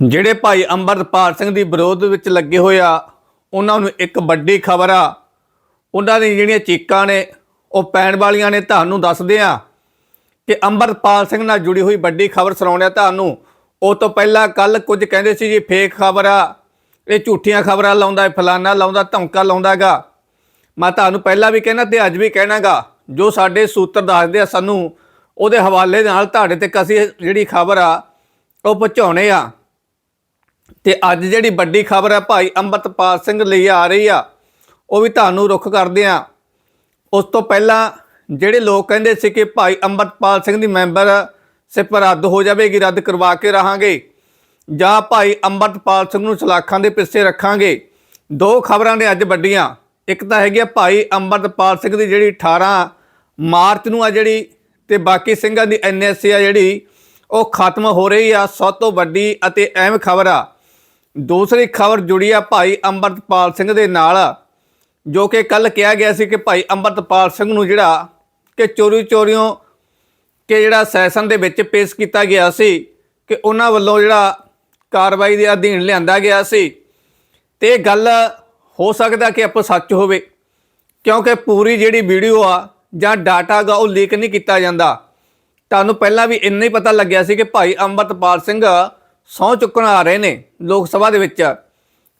ਜਿਹੜੇ ਭਾਈ ਅੰਮ੍ਰਿਤਪਾਲ ਸਿੰਘ ਦੀ ਵਿਰੋਧ ਵਿੱਚ ਲੱਗੇ ਹੋਏ ਆ, ਉਹਨਾਂ ਨੂੰ ਇੱਕ ਵੱਡੀ ਖਬਰ ਆ। ਉਹਨਾਂ ਦੀਆਂ ਜਿਹੜੀਆਂ ਚੀਕਾਂ ਨੇ, ਉਹ ਪੈਣ ਵਾਲੀਆਂ ਨੇ। ਤੁਹਾਨੂੰ ਦੱਸਦੇ ਆ ਕਿ ਅੰਮ੍ਰਿਤਪਾਲ ਸਿੰਘ ਨਾਲ ਜੁੜੀ ਹੋਈ ਵੱਡੀ ਖਬਰ ਸੁਣਾਉਣਿਆ ਤੁਹਾਨੂੰ, ਉਹ ਤੋਂ ਪਹਿਲਾਂ ਕੱਲ ਕੁਝ ਕਹਿੰਦੇ ਸੀ ਜੀ, ਫੇਕ ਖਬਰ ਆ। ਇਹ ਝੂਠੀਆਂ ਖਬਰਾਂ ਲਾਉਂਦਾ ਹੈ, ਫਲਾਨਾ ਲਾਉਂਦਾ, ਧਮਕਾ ਲਾਉਂਦਾਗਾ ਮੈਂ ਤੁਹਾਨੂੰ ਪਹਿਲਾਂ ਵੀ ਕਹਿਣਾ ਤੇ ਅੱਜ ਵੀ ਕਹਿਣਾਗਾ, ਜੋ ਸਾਡੇ ਸੂਤਰ ਦੱਸਦੇ ਆ ਸਾਨੂੰ, ਉਹਦੇ ਹਵਾਲੇ ਨਾਲ ਤੁਹਾਡੇ ਤੱਕ ਅਸੀਂ ਜਿਹੜੀ ਖਬਰ ਆ, ਉਹ ਪਹੁੰਚਾਉਣੇ ਆ। ਤੇ ਅੱਜ ਜਿਹੜੀ ਵੱਡੀ ਖਬਰ ਹੈ ਭਾਈ ਅੰਮ੍ਰਿਤਪਾਲ ਸਿੰਘ ਲਈ ਆ ਰਹੀ ਆ, ਉਹ ਵੀ ਤੁਹਾਨੂੰ ਰੁੱਖ ਕਰਦੇ ਆ। ਉਸ ਤੋਂ ਪਹਿਲਾਂ ਜਿਹੜੇ ਲੋਕ ਕਹਿੰਦੇ ਸੀ ਕਿ ਭਾਈ ਅੰਮ੍ਰਿਤਪਾਲ ਸਿੰਘ ਦੀ ਮੈਂਬਰ ਸਿਪ ਰੱਦ ਹੋ ਜਾਵੇਗੀ, ਰੱਦ ਕਰਵਾ ਕੇ ਰਹਾਂਗੇ। ਜਾਂ ਭਾਈ ਅੰਮ੍ਰਿਤਪਾਲ ਸਿੰਘ ਨੂੰ ਸਲਾਖਾਂ ਦੇ ਪਿੱਛੇ ਰੱਖਾਂਗੇ। ਦੋ ਖਬਰਾਂ ਨੇ ਅੱਜ ਵੱਡੀਆਂ। ਇੱਕ ਤਾਂ ਹੈਗੀ ਆ ਭਾਈ ਅੰਮ੍ਰਿਤਪਾਲ ਸਿੰਘ ਦੀ ਜਿਹੜੀ 18 ਮਾਰਚ ਨੂੰ ਆ ਜਿਹੜੀ ਤੇ ਬਾਕੀ ਸਿੰਘਾਂ ਦੀ ਐਨਐਸਸੀ ਆ ਜਿਹੜੀ, ਉਹ ਖਤਮ ਹੋ ਰਹੀ ਆ। ਸਭ ਤੋਂ ਵੱਡੀ ਅਤੇ ਅਹਿਮ ਖਬਰ ਆ। ਦੂਸਰੀ ਖਬਰ ਜੁੜੀ ਆ ਭਾਈ ਅੰਮ੍ਰਿਤਪਾਲ ਸਿੰਘ ਦੇ ਨਾਲ, ਜੋ ਕਿ ਕੱਲ ਕਿਹਾ ਗਿਆ ਸੀ ਕਿ ਭਾਈ ਅੰਮ੍ਰਿਤਪਾਲ ਸਿੰਘ ਨੂੰ ਜਿਹੜਾ ਕਿ ਚੋਰੀ ਚੋਰੀਆਂ ਕਿ ਜਿਹੜਾ ਸੈਸ਼ਨ ਦੇ ਵਿੱਚ ਪੇਸ਼ ਕੀਤਾ ਗਿਆ ਸੀ ਕਿ ਉਹਨਾਂ ਵੱਲੋਂ ਜਿਹੜਾ ਕਾਰਵਾਈ ਦੇ ਅਧੀਨ ਲਿਆਂਦਾ ਗਿਆ ਸੀ। ਤੇ ਇਹ ਗੱਲ ਹੋ ਸਕਦਾ ਕਿ ਆਪਾਂ ਸੱਚ ਹੋਵੇ, ਕਿਉਂਕਿ ਪੂਰੀ ਜਿਹੜੀ ਵੀਡੀਓ ਆ ਜਾਂ ਡਾਟਾ ਗਾ ਉਹ ਲੀਕ ਨਹੀਂ ਕੀਤਾ ਜਾਂਦਾ। ਤੁਹਾਨੂੰ ਪਹਿਲਾਂ ਵੀ ਇੰਨਾ ਹੀ ਪਤਾ ਲੱਗਿਆ ਸੀ ਕਿ ਭਾਈ ਅੰਮ੍ਰਿਤਪਾਲ ਸਿੰਘ ਸਹੁੰ ਚੁੱਕਣ ਆ ਰਹੇ ਨੇ ਲੋਕ ਸਭਾ ਦੇ ਵਿੱਚ।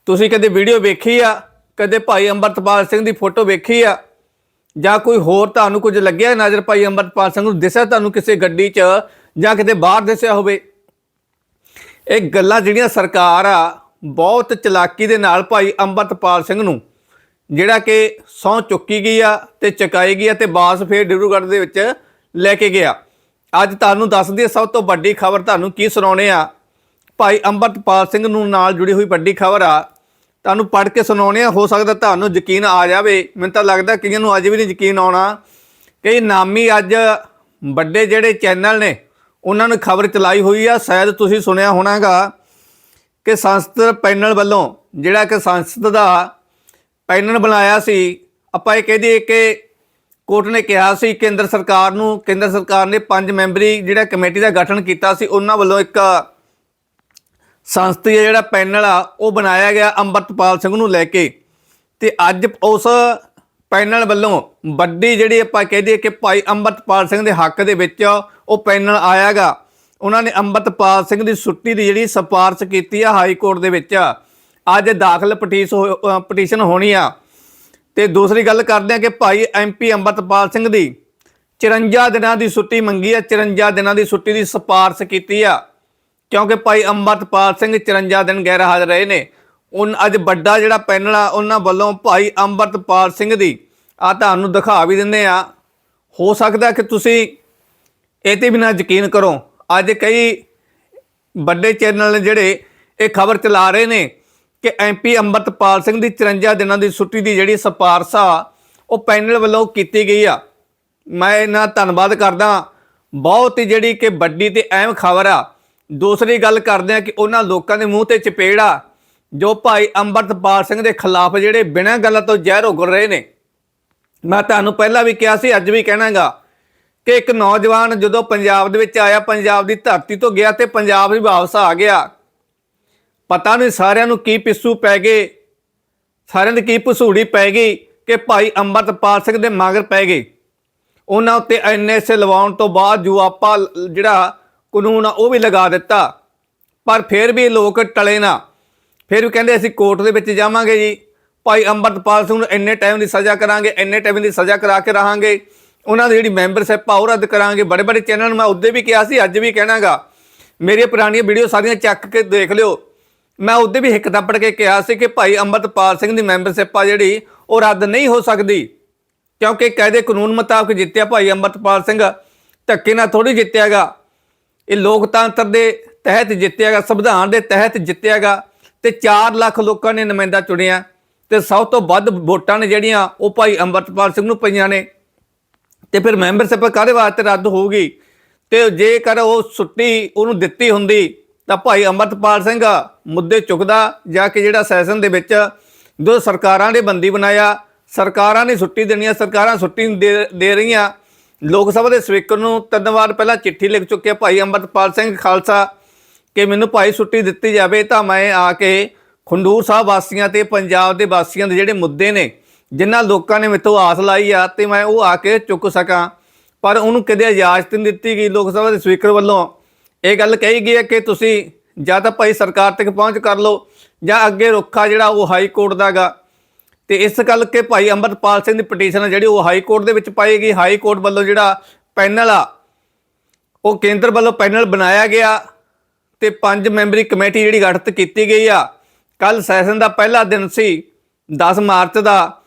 ਤੁਸੀਂ ਕਦੇ ਵੀਡੀਓ ਵੇਖੀ ਆ? ਕਦੇ ਭਾਈ ਅੰਮ੍ਰਿਤਪਾਲ ਸਿੰਘ ਦੀ ਫੋਟੋ ਵੇਖੀ ਆ? ਜਾਂ ਕੋਈ ਹੋਰ ਤੁਹਾਨੂੰ ਕੁਝ ਲੱਗਿਆ ਨਜ਼ਰ ਭਾਈ ਅੰਮ੍ਰਿਤਪਾਲ ਸਿੰਘ ਨੂੰ? ਦਿਸਿਆ ਤੁਹਾਨੂੰ ਕਿਸੇ ਗੱਡੀ 'ਚ ਜਾਂ ਕਿਤੇ ਬਾਹਰ ਦਿਸਿਆ ਹੋਵੇ? ਇਹ ਗੱਲਾਂ ਜਿਹੜੀਆਂ ਸਰਕਾਰ ਆ, ਬਹੁਤ ਚਲਾਕੀ ਦੇ ਨਾਲ ਭਾਈ ਅੰਮ੍ਰਿਤਪਾਲ ਸਿੰਘ ਨੂੰ, ਜਿਹੜਾ ਕਿ ਸਹੁੰ ਚੁੱਕੀ ਗਈ ਆ ਤੇ ਚੁਕਾਈ ਗਈ ਆ ਤੇ ਬਾਸ ਫੇਰ ਡਿਬਰੂਗੜ੍ਹ ਦੇ ਵਿੱਚ ਲੈ ਕੇ ਗਿਆ। ਅੱਜ ਤੁਹਾਨੂੰ ਦੱਸ ਦਈਏ ਸਭ ਤੋਂ ਵੱਡੀ ਖਬਰ ਤੁਹਾਨੂੰ ਕੀ ਸੁਣਾਉਣੇ ਆ? ਭਾਈ ਅੰਮ੍ਰਿਤਪਾਲ ਸਿੰਘ ਨੂੰ ਨਾਲ ਜੁੜੀ ਹੋਈ ਵੱਡੀ ਖਬਰ ਆ। ਤੁਹਾਨੂੰ ਪੜ੍ਹ ਕੇ ਸੁਣਾਉਣੇ ਆ ਹੋ ਸਕਦਾ ਤੁਹਾਨੂੰ ਯਕੀਨ ਆ ਜਾਵੇ। ਮੈਨੂੰ ਤਾਂ ਲੱਗਦਾ ਕਈਆਂ ਨੂੰ ਅੱਜ ਵੀ ਨਹੀਂ ਯਕੀਨ ਆਉਣਾ ਕਈ ਨਾਮੀ ਅੱਜ ਵੱਡੇ ਜਿਹੜੇ ਚੈਨਲ ਨੇ, ਉਹਨਾਂ ਨੇ ਖਬਰ ਚਲਾਈ ਹੋਈ ਆ। ਸ਼ਾਇਦ ਤੁਸੀਂ ਸੁਣਿਆ ਹੋਣਾਗਾ ਕਿ ਸੰਸਦ ਪੈਨਲ ਵੱਲੋਂ ਜਿਹੜਾ ਕਿ ਸੰਸਦ ਦਾ ਪੈਨਲ ਬਣਾਇਆ ਸੀ, ਆਪਾਂ ਇਹ ਕਹਿ ਦਈਏ ਕਿ ਕੋਰਟ ਨੇ ਕਿਹਾ ਸੀ, ਕੇਂਦਰ ਸਰਕਾਰ ਨੂੰ, ਕੇਂਦਰ ਸਰਕਾਰ ਨੇ ਪੰਜ ਮੈਂਬਰੀ ਜਿਹੜਾ ਕਮੇਟੀ ਦਾ ਗਠਨ ਕੀਤਾ ਸੀ, ਉਹਨਾਂ ਵੱਲੋਂ ਇੱਕ ਸੰਸਦੀ ਜਿਹੜਾ ਪੈਨਲ ਆ ਉਹ ਬਣਾਇਆ ਗਿਆ ਅੰਮ੍ਰਿਤਪਾਲ ਸਿੰਘ ਨੂੰ ਲੈ ਕੇ। ਤੇ ਅੱਜ ਉਸ ਪੈਨਲ ਵੱਲੋਂ ਵੱਡੀ ਜਿਹੜੀ ਆਪਾਂ ਕਹਿ ਦਈਏ ਕਿ ਭਾਈ ਅੰਮ੍ਰਿਤਪਾਲ ਸਿੰਘ ਦੇ ਹੱਕ ਦੇ ਵਿੱਚ ਉਹ ਪੈਨਲ ਆਇਆਗਾ ਉਹਨਾਂ ਨੇ ਅੰਮ੍ਰਿਤਪਾਲ ਸਿੰਘ ਦੀ ਛੁੱਟੀ ਦੀ ਜਿਹੜੀ ਸਿਫਾਰਿਸ਼ ਕੀਤੀ ਆ ਹਾਈ ਕੋਰਟ ਦੇ ਵਿੱਚ। ਅੱਜ ਦਾਖਲ ਪਟੀਸ਼ਨ ਪਟੀਸ਼ਨ ਹੋਣੀ ਆ। ਤੇ ਦੂਸਰੀ ਗੱਲ ਕਰਦੇ ਆ ਕਿ ਭਾਈ ਐਮਪੀ ਅੰਮ੍ਰਿਤਪਾਲ ਸਿੰਘ ਦੀ 54 ਦਿਨਾਂ ਦੀ ਛੁੱਟੀ ਮੰਗੀ ਆ 54 ਦਿਨਾਂ ਦੀ ਛੁੱਟੀ ਦੀ ਸਿਫਾਰਿਸ਼ ਕੀਤੀ ਆ। ਕਿਉਂਕਿ ਭਾਈ ਅੰਮ੍ਰਿਤਪਾਲ ਸਿੰਘ 54 ਦਿਨ ਗੈਰ ਹਾਜ਼ਰ ਰਹੇ ਨੇ। ਉਨ ਅੱਜ ਵੱਡਾ ਜਿਹੜਾ ਪੈਨਲ ਆ, ਉਹਨਾਂ ਵੱਲੋਂ ਭਾਈ ਅੰਮ੍ਰਿਤਪਾਲ ਸਿੰਘ ਦੀ ਆ ਤੁਹਾਨੂੰ ਦਿਖਾ ਵੀ ਦਿੰਦੇ ਆ। ਹੋ ਸਕਦਾ ਕਿ ਤੁਸੀਂ ਇਹ ਤੇ ਵੀ ਨਾ ਯਕੀਨ ਕਰੋ, ਅੱਜ ਕਈ ਵੱਡੇ ਚੈਨਲ ਨੇ ਜਿਹੜੇ ਇਹ ਖਬਰ ਚਲਾ ਰਹੇ ਨੇ ਕਿ ਐਮਪੀ ਅੰਮ੍ਰਿਤਪਾਲ ਸਿੰਘ ਦੀ 54 ਦਿਨਾਂ ਦੀ ਛੁੱਟੀ ਦੀ ਜਿਹੜੀ ਸਿਫਾਰਸ਼ ਉਹ ਪੈਨਲ ਵੱਲੋਂ ਕੀਤੀ ਗਈ ਆ। ਮੈਂ ਇਹਨਾਂ ਧੰਨਵਾਦ ਕਰਦਾ। ਬਹੁਤ ਹੀ ਜਿਹੜੀ ਕਿ ਵੱਡੀ ਤੇ ਅਹਿਮ ਖਬਰ ਆ ਦੂਸਰੀ ਗੱਲ ਕਰਦੇ ਆ ਕਿ ਉਹਨਾਂ ਲੋਕਾਂ ਦੇ ਮੂੰਹ ਤੇ ਚਪੇੜਾ ਜੋ ਭਾਈ ਅੰਮ੍ਰਿਤਪਾਲ ਸਿੰਘ ਦੇ ਖਿਲਾਫ ਜਿਹੜੇ ਬਿਨਾਂ ਗੱਲ ਤੋਂ ਜ਼ਹਿਰ ਉਗਲ ਰਹੇ ਨੇ। ਮੈਂ ਤੁਹਾਨੂੰ ਪਹਿਲਾਂ ਵੀ ਕਿਹਾ ਸੀ, ਅੱਜ ਵੀ ਕਹਿਣਾਗਾ ਕਿ ਇੱਕ ਨੌਜਵਾਨ ਜਦੋਂ ਪੰਜਾਬ ਦੇ ਵਿੱਚ ਆਇਆ, ਪੰਜਾਬ ਦੀ ਧਰਤੀ ਤੋਂ ਗਿਆ ਤੇ ਪੰਜਾਬ ਹੀ ਵਾਪਸ ਆ ਗਿਆ। ਪਤਾ ਨਹੀਂ ਸਾਰਿਆਂ ਨੂੰ ਕੀ ਪਿੱਸੂ ਪੈ ਗਏ, ਸਾਰਿਆਂ ਦੀ ਕੀ ਪਸੂੜੀ ਪੈ ਗਈ ਕਿ ਭਾਈ ਅੰਮ੍ਰਿਤਪਾਲ ਸਿੰਘ ਦੇ ਮਗਰ ਪੈ ਗਏ। ਉਹਨਾਂ ਉੱਤੇ ਐਨਐਸਏ ਲਵਾਉਣ ਤੋਂ ਬਾਅਦ ਜੋ ਆਪਾਂ ਜਿਹੜਾ ਕਾਨੂੰਨ ਆ, ਉਹ ਵੀ ਲਗਾ ਦਿੱਤਾ। ਪਰ ਫਿਰ ਵੀ ਲੋਕ ਟਲੇ ਨਾ। ਫਿਰ ਵੀ ਕਹਿੰਦੇ ਅਸੀਂ ਕੋਰਟ ਦੇ ਵਿੱਚ ਜਾਵਾਂਗੇ ਜੀ। ਭਾਈ ਅੰਮ੍ਰਿਤਪਾਲ ਸਿੰਘ ਨੂੰ ਇੰਨੇ ਟਾਈਮ ਦੀ ਸਜ਼ਾ ਕਰਾਂਗੇ, ਇੰਨੇ ਟਾਈਮ ਦੀ ਸਜ਼ਾ ਕਰਾ ਕੇ ਰਹਾਂਗੇ। ਉਹਨਾਂ ਦੀ ਜਿਹੜੀ ਮੈਂਬਰਸ਼ਿਪ ਆ ਉਹ ਰੱਦ ਕਰਾਂਗੇ। ਬੜੇ ਬੜੇ ਚੈਨਲ ਮੈਂ ਉਦੋਂ ਵੀ ਕਿਹਾ ਸੀ, ਅੱਜ ਵੀ ਕਹਿਣਾਗਾ। ਮੇਰੀਆਂ ਪੁਰਾਣੀਆਂ ਵੀਡੀਓ ਸਾਰੀਆਂ ਚੱਕ ਕੇ ਦੇਖ ਲਿਓ। ਮੈਂ ਉਦੋਂ ਵੀ ਹਿੱਕ ਦੱਪੜ ਕੇ ਕਿਹਾ ਸੀ ਕਿ ਭਾਈ ਅੰਮ੍ਰਿਤਪਾਲ ਸਿੰਘ ਦੀ ਮੈਂਬਰਸ਼ਿਪ ਆ ਜਿਹੜੀ, ਉਹ ਰੱਦ ਨਹੀਂ ਹੋ ਸਕਦੀ। ਕਿਉਂਕਿ ਕਾਇਦੇ ਕਾਨੂੰਨ ਮੁਤਾਬਕ ਜਿੱਤਿਆ ਭਾਈ ਅੰਮ੍ਰਿਤਪਾਲ ਸਿੰਘ। ਧੱਕੇ ਨਾਲ ਥੋੜੀ ਜਿੱਤਿਆਗਾ। ਇਹ ਲੋਕਤੰਤਰ ਦੇ ਤਹਿਤ ਜਿੱਤਿਆਗਾ, ਸੰਵਿਧਾਨ ਦੇ ਤਹਿਤ ਜਿੱਤਿਆਗਾ ਤੇ 4 ਲੱਖ ਲੋਕਾਂ ਨੇ ਨੁਮਾਇੰਦਾ ਚੁਣਿਆ ਤੇ ਸਭ ਤੋਂ ਵੱਧ ਵੋਟਾਂ ਨੇ ਜਿਹੜੀਆਂ ਉਹ ਭਾਈ ਅੰਮ੍ਰਿਤਪਾਲ ਸਿੰਘ ਨੂੰ ਪਈਆਂ ਨੇ। ਤੇ ਫਿਰ ਮੈਂਬਰਸ਼ਿਪ ਕਾਹਦੇ ਵਾਸਤੇ ਰੱਦ ਹੋਊਗੀ? ਤੇ ਜੇਕਰ ਉਹ ਛੁੱਟੀ ਉਹਨੂੰ ਦਿੱਤੀ ਹੁੰਦੀ, ਤਾਂ ਭਾਈ ਅੰਮ੍ਰਿਤਪਾਲ ਸਿੰਘ ਮੁੱਦੇ ਚੁੱਕਦਾ ਜਾ ਕੇ ਜਿਹੜਾ ਸੈਸ਼ਨ ਦੇ ਵਿੱਚ ਜੋ ਸਰਕਾਰਾਂ ਨੇ ਬੰਦੀ ਬਣਾਇਆ, ਸਰਕਾਰਾਂ ਨੇ ਛੁੱਟੀ ਦੇਣੀ ਆ ਸਰਕਾਰਾਂ ਛੁੱਟੀ ਦੇ ਦੇ ਰਹੀਆਂ ਲੋਕ ਸਭਾ ਦੇ ਸਪੀਕਰ ਨੂੰ ਤਿੰਨ ਵਾਰ ਪਹਿਲਾਂ ਚਿੱਠੀ ਲਿਖ ਚੁੱਕੇ ਭਾਈ ਅੰਮ੍ਰਿਤਪਾਲ ਸਿੰਘ ਖਾਲਸਾ ਕਿ ਮੈਨੂੰ ਭਾਈ ਛੁੱਟੀ ਦਿੱਤੀ ਜਾਵੇ ਤਾਂ ਮੈਂ ਆ ਕੇ ਖੰਡੂਰ ਸਾਹਿਬ ਵਾਸੀਆਂ ਤੇ ਪੰਜਾਬ ਦੇ ਵਾਸੀਆਂ ਦੇ ਜਿਹੜੇ ਮੁੱਦੇ ਨੇ, ਜਿਨ੍ਹਾਂ ਲੋਕਾਂ ਨੇ ਮੇਤੋਂ ਆਸ ਲਾਈ ਆ ਤੇ ਮੈਂ ਉਹ ਆ ਕੇ ਚੁੱਕ ਸਕਾਂ। ਪਰ ਉਹਨੂੰ ਕਦੇ ਇਜਾਜ਼ਤ ਨਹੀਂ ਦਿੱਤੀ ਗਈ ਲੋਕ ਸਭਾ ਦੇ ਸਪੀਕਰ ਵੱਲੋਂ। ਇਹ ਗੱਲ ਕਹੀ ਗਈ ਹੈ ਕਿ ਤੁਸੀਂ ਜਾਂ ਤਾਂ ਭਾਈ ਸਰਕਾਰ ਤੱਕ ਪਹੁੰਚ ਕਰ ਲਓ ਜਾਂ ਅੱਗੇ ਰੁੱਖਾ ਜਿਹੜਾ ਉਹ ਹਾਈ ਕੋਰਟ ਦਾਗਾ ਤੇ ਇਸ ਗੱਲ ਕੇ ਭਾਈ ਅੰਮ੍ਰਿਤਪਾਲ ਸਿੰਘ ਦੀ ਪਟੀਸ਼ਨ ਹੈ ਜਿਹੜੀ ਉਹ ਹਾਈ ਕੋਰਟ ਦੇ ਵਿੱਚ ਪਾਈ ਗਈ। ਹਾਈ ਕੋਰਟ ਵੱਲੋਂ ਜਿਹੜਾ ਪੈਨਲ ਆ, ਉਹ ਕੇਂਦਰ ਵੱਲੋਂ ਪੈਨਲ ਬਣਾਇਆ ਗਿਆ ਤੇ ਪੰਜ ਮੈਂਬਰੀ ਕਮੇਟੀ ਜਿਹੜੀ ਗਠਿਤ ਕੀਤੀ ਗਈ ਆ। ਕੱਲ ਸੈਸ਼ਨ ਦਾ ਪਹਿਲਾ ਦਿਨ ਸੀ 10 ਮਾਰਚ ਦਾ,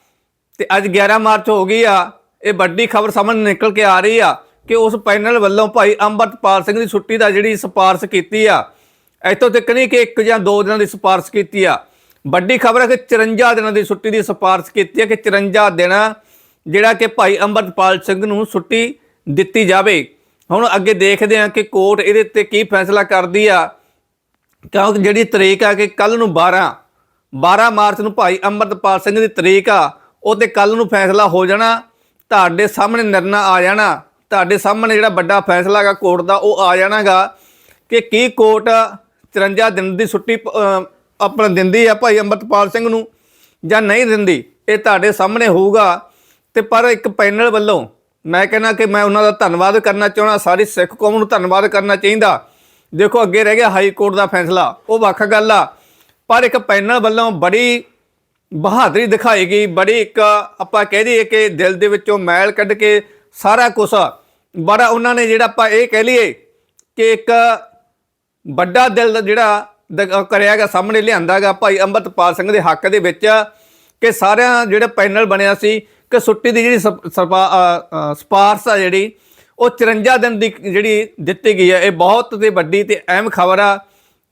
ਤੇ ਅੱਜ 11 ਮਾਰਚ ਹੋ ਗਈ ਆ। ਇਹ ਵੱਡੀ ਖਬਰ ਸਾਹਮਣੇ ਨਿਕਲ ਕੇ ਆ ਰਹੀ ਆ ਕਿ ਉਸ ਪੈਨਲ ਵੱਲੋਂ ਭਾਈ ਅੰਮ੍ਰਿਤਪਾਲ ਸਿੰਘ ਦੀ ਛੁੱਟੀ ਦਾ ਜਿਹੜੀ ਸਿਫਾਰਸ਼ ਕੀਤੀ ਆ, ਇੱਥੋਂ ਤੱਕ ਨਹੀਂ ਕਿ ਇੱਕ ਜਾਂ ਦੋ ਦਿਨਾਂ ਦੀ ਸਿਫਾਰਸ਼ ਕੀਤੀ ਆ। ਵੱਡੀ ਖਬਰ ਹੈ ਕਿ 54 ਦਿਨਾਂ ਦੀ ਛੁੱਟੀ ਦੀ ਸਿਫਾਰਿਸ਼ ਕੀਤੀ ਹੈ ਕਿ 54 ਦਿਨ ਜਿਹੜਾ ਕਿ ਭਾਈ ਅੰਮ੍ਰਿਤਪਾਲ ਸਿੰਘ ਨੂੰ ਛੁੱਟੀ ਦਿੱਤੀ ਜਾਵੇ। ਹੁਣ ਅੱਗੇ ਦੇਖਦੇ ਹਾਂ ਕਿ ਕੋਰਟ ਇਹਦੇ ਤੇ ਕੀ ਫੈਸਲਾ ਕਰਦੀ ਆ। ਕਿਉਂਕਿ ਜਿਹੜੀ ਤਰੀਕ ਆ ਕਿ ਕੱਲ ਨੂੰ 12 12 ਮਾਰਚ ਨੂੰ ਭਾਈ ਅੰਮ੍ਰਿਤਪਾਲ ਸਿੰਘ ਦੀ ਤਰੀਕ ਆ ਉਹ ਤੇ ਕੱਲ ਨੂੰ ਫੈਸਲਾ ਹੋ ਜਾਣਾ। ਤੁਹਾਡੇ ਸਾਹਮਣੇ ਨਿਰਣਾ ਆ ਜਾਣਾ। ਤੁਹਾਡੇ ਸਾਹਮਣੇ ਜਿਹੜਾ ਵੱਡਾ ਫੈਸਲਾ ਹੈਗਾ ਕੋਰਟ ਦਾ ਉਹ ਆ ਜਾਣਾਗਾ ਕਿ ਕੀ ਕੋਰਟ 54 ਦਿਨ ਦੀ ਛੁੱਟੀ ਅਹ, ਆਪਣਾ ਦਿੰਦੀ ਆ ਭਾਈ ਅੰਮ੍ਰਿਤਪਾਲ ਸਿੰਘ ਨੂੰ ਜਾਂ ਨਹੀਂ ਦਿੰਦੀ, ਇਹ ਤੁਹਾਡੇ ਸਾਹਮਣੇ ਹੋਊਗਾ। ਤੇ ਪਰ ਇੱਕ ਪੈਨਲ ਵੱਲੋਂ ਮੈਂ ਕਹਿੰਦਾ ਕਿ ਮੈਂ ਉਹਨਾਂ ਦਾ ਧੰਨਵਾਦ ਕਰਨਾ ਚਾਹਣਾ ਸਾਰੀ ਸਿੱਖ ਕੌਮ ਨੂੰ ਧੰਨਵਾਦ ਕਰਨਾ ਚਾਹੀਦਾ। ਦੇਖੋ ਅੱਗੇ ਰਹਿ ਗਿਆ ਹਾਈ ਕੋਰਟ ਦਾ ਫੈਸਲਾ, ਉਹ ਵੱਖ ਗੱਲ ਆ। ਪਰ ਇੱਕ ਪੈਨਲ ਵੱਲੋਂ ਬੜੀ ਬਹਾਦਰੀ ਦਿਖਾਈ ਗਈ, ਬੜੀ ਇੱਕ ਆਪਾਂ ਕਹਿ ਦਈਏ ਕਿ ਦਿਲ ਦੇ ਵਿੱਚੋਂ ਮੈਲ ਕੱਢ ਕੇ ਸਾਰਾ ਕੁਝ ਬੜਾ ਉਹਨਾਂ ਨੇ ਜਿਹੜਾ ਆਪਾਂ ਇਹ ਕਹਿ ਲਈਏ ਕਿ ਇੱਕ ਵੱਡਾ ਦਿਲ ਦਾ ਜਿਹੜਾ ਕਰਿਆਗਾ ਸਾਹਮਣੇ ਲਿਆਂਦਾਗਾ ਭਾਈ ਅੰਮ੍ਰਿਤਪਾਲ ਸਿੰਘ ਦੇ ਹੱਕ ਦੇ ਵਿੱਚ ਕਿ ਸਾਰਿਆਂ ਜਿਹੜਾ ਪੈਨਲ ਬਣਿਆ ਸੀ, ਕਿ ਛੁੱਟੀ ਦੀ ਜਿਹੜੀ ਸਪ- ਸਪਾ- ਸਿਫਾਰਸ਼ ਆ ਜਿਹੜੀ, ਉਹ 54 ਦਿਨ ਦੀ ਜਿਹੜੀ ਦਿੱਤੀ ਗਈ ਹੈ ਇਹ ਬਹੁਤ ਤੇ ਵੱਡੀ ਤੇ ਅਹਿਮ ਖਬਰ ਆ,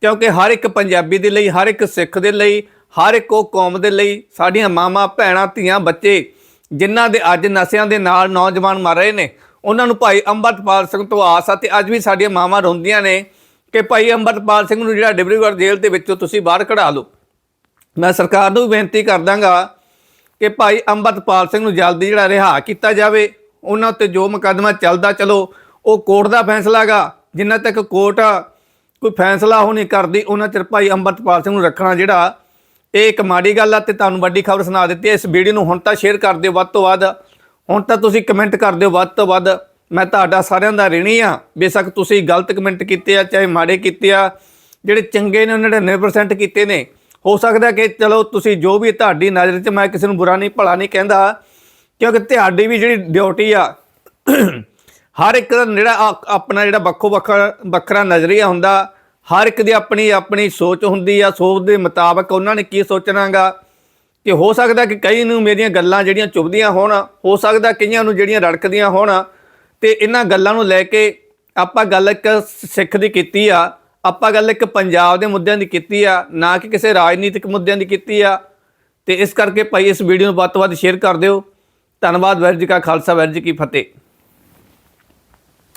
ਕਿਉਂਕਿ ਹਰ ਇੱਕ ਪੰਜਾਬੀ ਦੇ ਲਈ, ਹਰ ਇੱਕ ਸਿੱਖ ਦੇ ਲਈ, ਹਰ ਇੱਕ ਉਹ ਕੌਮ ਦੇ ਲਈ ਸਾਡੀਆਂ ਮਾਵਾਂ, ਭੈਣਾਂ, ਧੀਆਂ, ਬੱਚੇ, ਜਿਨ੍ਹਾਂ ਦੇ ਅੱਜ ਨਸ਼ਿਆਂ ਦੇ ਨਾਲ ਨੌਜਵਾਨ ਮਰ ਰਹੇ ਨੇ, ਉਹਨਾਂ ਨੂੰ ਭਾਈ ਅੰਮ੍ਰਿਤਪਾਲ ਸਿੰਘ ਤੋਂ ਆਸ ਆ ਤੇ ਅੱਜ ਵੀ ਸਾਡੀਆਂ ਮਾਵਾਂ ਰੋਂਦੀਆਂ ਨੇ। ਕਿ ਭਾਈ ਅੰਮ੍ਰਿਤਪਾਲ ਸਿੰਘ ਨੂੰ ਜਿਹੜਾ ਡਿਬਰੂਗੜ੍ਹ ਜੇਲ੍ਹ ਦੇ ਵਿੱਚੋਂ ਤੁਸੀਂ ਬਾਹਰ ਕਢਾ ਲਓ। ਮੈਂ ਸਰਕਾਰ ਨੂੰ ਵੀ ਬੇਨਤੀ ਕਰਦਾਂਗਾ ਕਿ ਭਾਈ ਅੰਮ੍ਰਿਤਪਾਲ ਸਿੰਘ ਨੂੰ ਜਲਦੀ ਜਿਹੜਾ ਰਿਹਾ ਕੀਤਾ ਜਾਵੇ। ਉਹਨਾਂ ਉੱਤੇ ਜੋ ਮੁਕੱਦਮਾ ਚੱਲਦਾ, ਚਲੋ, ਉਹ ਕੋਰਟ ਦਾ ਫੈਸਲਾ ਗਾ ਜਿੰਨਾ ਤੱਕ ਕੋਰਟ ਕੋਈ ਫੈਸਲਾ ਉਹ ਨਹੀਂ ਕਰਦੀ, ਉਹਨਾਂ ਚਿਰ ਭਾਈ ਅੰਮ੍ਰਿਤਪਾਲ ਸਿੰਘ ਨੂੰ ਰੱਖਣਾ ਜਿਹੜਾ, ਇਹ ਇੱਕ ਮਾੜੀ ਗੱਲ ਆ ਤੇ ਤੁਹਾਨੂੰ ਵੱਡੀ ਖਬਰ ਸੁਣਾ ਦਿੱਤੀ। ਇਸ ਵੀਡੀਓ ਨੂੰ ਹੁਣ ਤਾਂ ਸ਼ੇਅਰ ਕਰ ਦਿਓ ਵੱਧ ਤੋਂ ਵੱਧ। ਹੁਣ ਤਾਂ ਤੁਸੀਂ ਕਮੈਂਟ ਕਰ ਦਿਓ ਵੱਧ ਤੋਂ ਵੱਧ। ਮੈਂ ਤੁਹਾਡਾ ਸਾਰਿਆਂ ਦਾ ਰਿਣੀ ਆ ਬੇਸ਼ੱਕ ਤੁਸੀਂ ਗਲਤ ਕਮੈਂਟ ਕੀਤੇ ਆ, ਚਾਹੇ ਮਾੜੇ ਕੀਤੇ ਆ, ਜਿਹੜੇ ਚੰਗੇ ਨੇ 99% ਕੀਤੇ ਨੇ। ਹੋ ਸਕਦਾ ਕਿ ਚਲੋ ਤੁਸੀਂ ਜੋ ਵੀ ਤੁਹਾਡੀ ਨਜ਼ਰ 'ਚ ਮੈਂ ਕਿਸੇ ਨੂੰ ਬੁਰਾ ਨਹੀਂ, ਭਲਾ ਨਹੀਂ ਕਹਿੰਦਾ, ਕਿਉਂਕਿ ਤੁਹਾਡੀ ਵੀ ਜਿਹੜੀ ਡਿਊਟੀ ਆ, ਹਰ ਇੱਕ ਦਾ ਜਿਹੜਾ ਆ- ਆਪਣਾ ਜਿਹੜਾ ਵੱਖੋ ਵੱਖਰਾ ਵੱਖਰਾ ਨਜ਼ਰੀਆ ਹੁੰਦਾ, ਹਰ ਇੱਕ ਦੀ ਆਪਣੀ ਆਪਣੀ ਸੋਚ ਹੁੰਦੀ ਆ, ਸੋਚ ਦੇ ਮੁਤਾਬਕ ਉਹਨਾਂ ਨੇ ਕੀ ਸੋਚਣਾਗਾ ਕਿ ਹੋ ਸਕਦਾ ਕਿ ਕਈ ਨੂੰ ਮੇਰੀਆਂ ਗੱਲਾਂ ਜਿਹੜੀਆਂ ਚੁਭਦੀਆਂ ਹੋਣ, ਹੋ ਸਕਦਾ ਕਈਆਂ ਨੂੰ ਜਿਹੜੀਆਂ ਰੜਕਦੀਆਂ ਹੋਣ ਤੇ ਇਹਨਾਂ ਗੱਲਾਂ ਨੂੰ ਲੈ ਕੇ ਆਪਾਂ ਗੱਲ ਇੱਕ ਸਿੱਖ ਦੀ ਕੀਤੀ ਆ, ਆਪਾਂ ਗੱਲ ਇੱਕ ਪੰਜਾਬ ਦੇ ਮੁੱਦਿਆਂ ਦੀ ਕੀਤੀ ਆ, ਨਾ ਕਿ ਕਿਸੇ ਰਾਜਨੀਤਿਕ ਮੁੱਦਿਆਂ ਦੀ ਕੀਤੀ ਆ। ਤੇ ਇਸ ਕਰਕੇ ਭਾਈ ਇਸ ਵੀਡੀਓ ਨੂੰ ਵੱਧ ਤੋਂ ਵੱਧ ਸ਼ੇਅਰ ਕਰ ਦਿਓ। ਧੰਨਵਾਦ ਵਾਹਿਗੁਰੂ ਜੀ ਕਾ ਖਾਲਸਾ, ਵਾਹਿਗੁਰੂ ਜੀ ਕੀ ਫਤਿਹ।